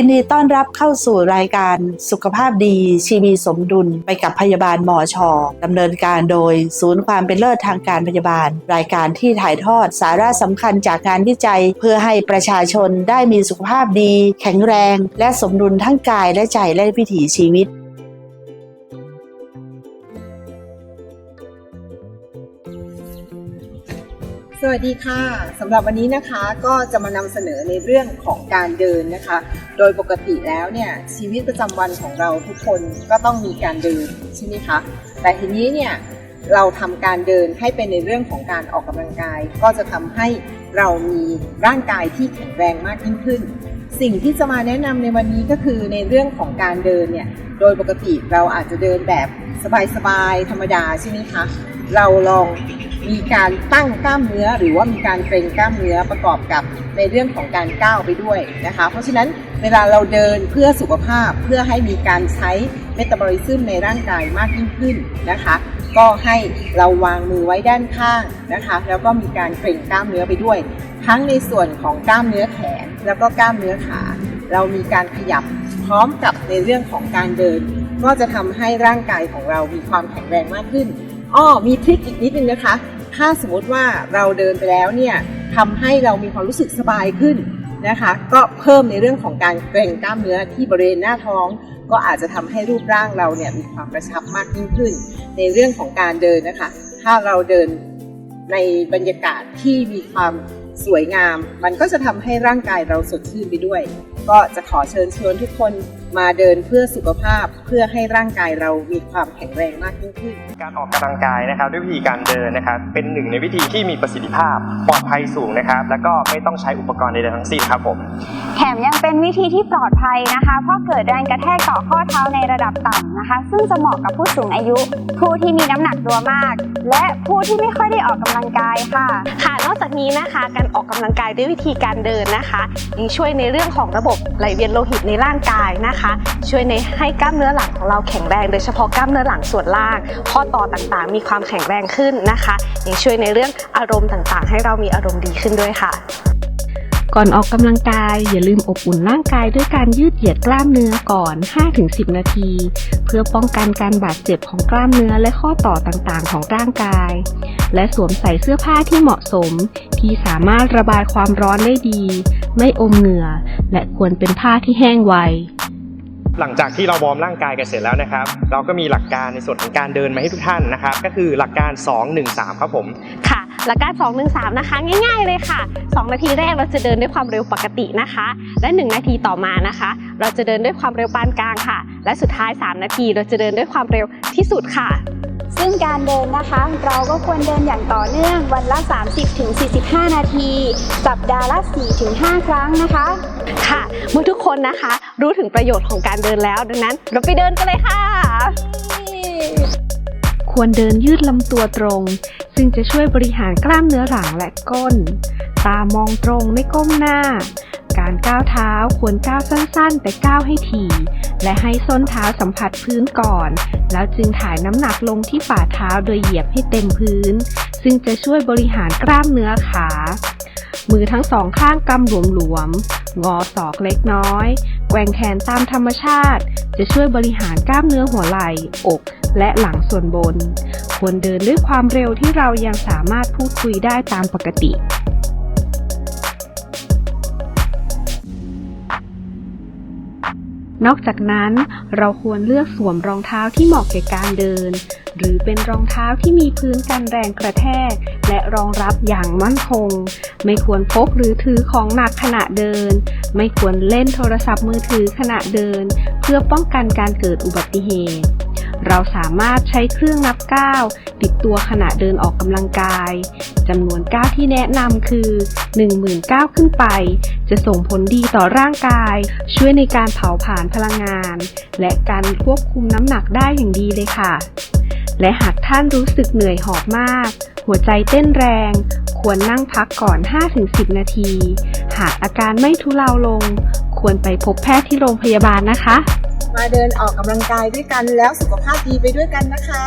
ยินดีต้อนรับเข้าสู่รายการสุขภาพดี ชีวีสมดุลไปกับพยาบาลหมอชอดำเนินการโดย ศูนย์ความเป็นเลิศทางการพยาบาล รายการที่ถ่ายทอดสาระสำคัญจากงานวิจัย เพื่อให้ประชาชนได้มีสุขภาพดี แข็งแรง และสมดุลทั้งกายและใจและวิถีชีวิต สวัสดีค่ะสำหรับวันนี้นะคะก็จะมานำเสนอในเรื่องของการเดินนะคะ โดยปกติแล้วเนี่ยชีวิตประจำวันของเราทุกคนก็ต้องมีการเดินใช่ไหมคะแต่ทีนี้เนี่ยเราทำการเดินให้เป็นในเรื่องของการออกกำลังกาย ก็จะทำให้เรามีร่างกายที่แข็งแรงมากยิ่งขึ้น สิ่งที่จะมาแนะนำในวันนี้ก็คือในเรื่องของการเดินเนี่ยโดยปกติเราอาจจะเดินแบบสบายๆธรรมดาใช่ไหมคะ เราลองมีการตั้งกล้ามเนื้อ หรือว่ามีการเกร็งกล้ามเนื้อประกอบกับในเรื่องของการก้าวไปด้วยนะคะ เพราะฉะนั้นเวลาเราเดินเพื่อสุขภาพเพื่อให้มีการใช้เมตาบอลิซึมในร่างกายมากยิ่งขึ้นนะคะ ก็ให้เราวางมือไว้ด้านข้างนะคะ แล้วก็มีการเกร็งกล้ามเนื้อไปด้วย ทั้งในส่วนของกล้ามเนื้อแขน แล้วก็กล้ามเนื้อขา เรามีการขยับพร้อมกับในเรื่องของการเดิน ก็จะทำให้ร่างกายของเรามีความแข็งแรงมากขึ้น อ้อมีทริคอีกนิดนึงนะคะ ถ้าสมมติว่าเราเดินไปแล้วเนี่ยทำให้เรามีความรู้สึกสบายขึ้นนะคะ ก็เพิ่มในเรื่องของการเกร็งกล้ามเนื้อที่บริเวณหน้าท้อง ก็อาจจะทำให้รูปร่างเราเนี่ยมีความกระชับมากยิ่งขึ้น ในเรื่องของการเดินนะคะ ถ้าเราเดินในบรรยากาศที่มีความสวยงาม มันก็จะทำให้ร่างกายเราสดชื่นไปด้วย ก็จะขอเชิญชวนทุกคน มาเดินเพื่อสุขภาพเพื่อให้ร่างกายเรามีความแข็งแรงมากยิ่งขึ้น การออกกำลังกายนะครับ ด้วยวิธีการเดินนะครับเป็นหนึ่งในวิธีที่มีประสิทธิภาพปลอดภัยสูงนะครับ แล้วก็ไม่ต้องใช้อุปกรณ์ใดๆทั้งสิ้นครับผม แถมยังเป็นวิธีที่ปลอดภัยนะคะ เพราะเกิดแรงกระแทกต่อข้อเท้าในระดับต่ำนะคะ ซึ่งจะเหมาะกับผู้สูงอายุ ผู้ที่มีน้ำหนักตัวมาก และผู้ที่ไม่ค่อยได้ออกกำลังกายค่ะ ค่ะ นอกจากนี้นะคะการออกกำลังกายด้วยวิธีการเดินนะคะยังช่วยในเรื่องของระบบไหลเวียนโลหิตในร่างกายนะคะ ช่วยในให้กล้ามเนื้อหลังของเราแข็งแรงโดยเฉพาะกล้ามเนื้อหลังส่วนล่าง ข้อต่อต่างๆ มีความแข็งแรงขึ้นนะคะยังช่วยในเรื่องอารมณ์ต่างๆ ให้เรามีอารมณ์ดีขึ้นด้วยค่ะ ก่อนออกกำลังกายอย่าลืมอบอุ่นร่างกายด้วยการยืดเหยียดกล้ามเนื้อก่อน 5-10 นาที เพื่อป้องกันการบาดเจ็บของกล้ามเนื้อและข้อต่อต่างๆ ของร่างกาย และสวมใส่เสื้อผ้าที่เหมาะสม ที่สามารถระบายความร้อนได้ดี ไม่อมเหงื่อ และควรเป็นผ้าที่แห้งไวหลังจากที่เราวอร์มร่างกายกันเสร็จแล้วนะครับ เราก็มีหลักการในส่วนของการเดินมาให้ทุกท่านนะครับ ก็คือหลักการ 2 1 3 ครับผมค่ะ หลักการ 2 1 3 นะคะ ง่ายๆเลยค่ะ 2 นาทีแรกเราจะเดินด้วยความเร็วปกตินะคะ และ 1 นาทีต่อมานะคะ เราจะเดินด้วยความเร็วปานกลางค่ะ และสุดท้าย 3 นาทีเราจะเดินด้วยความเร็วที่สุดค่ะ ซึ่งการเดินนะคะ เราก็ควรเดินอย่างต่อเนื่องวันละ 30-45 นาที สัปดาห์ละ 4-5 ครั้งนะคะ ค่ะเมื่อทุกคนนะคะ รู้ถึงประโยชน์ของการเดินแล้ว ดังนั้นเราไปเดินกันเลยค่ะ ควรเดินยืดลำตัวตรง ซึ่งจะช่วยบริหารกล้ามเนื้อหลังและก้น ตามองตรงไม่ก้มหน้า การก้าวเท้าควรก้าวสั้นๆ แต่ก้าวให้ถี่ และให้ส้นเท้าสัมผัสพื้นก่อน แล้วจึงถ่ายน้ำหนักลงที่ฝ่าเท้าโดยเหยียบให้เต็มพื้น ซึ่งจะช่วยบริหารกล้ามเนื้อขา มือทั้งสองข้างกำหลวมๆ งอศอกเล็กน้อย แกว่งแขนตามธรรมชาติ จะช่วยบริหารกล้ามเนื้อหัวไหล่ อก และหลังส่วนบน ควรเดินด้วยความเร็วที่เรายังสามารถพูดคุยได้ตามปกตินอกจากนั้นเราควรเลือกสวมรองเท้าที่เหมาะแก่การเดิน หรือเป็นรองเท้าที่มีพื้นกันแรงกระแทก และรองรับอย่างมั่นคง ไม่ควรพกหรือถือของหนักขณะเดิน ไม่ควรเล่นโทรศัพท์มือถือขณะเดิน เพื่อป้องกันการเกิดอุบัติเหตุ เราสามารถใช้เครื่องนับก้าวติดตัวขณะเดินออกกำลังกายจำนวนก้าวที่แนะนำคือ 10,000ก้าวขึ้นไป จะส่งผลดีต่อร่างกาย ช่วยในการเผาผลาญพลังงาน และการควบคุมน้ำหนักได้อย่างดีเลยค่ะ และหากท่านรู้สึกเหนื่อยหอบมาก หัวใจเต้นแรง ควรนั่งพักก่อน 5-10 นาที หากอาการไม่ทุเลาลง ควรไปพบแพทย์ที่โรงพยาบาลนะคะ มาเดินออกกำลังกายด้วยกันแล้วสุขภาพดีไปด้วยกันนะคะ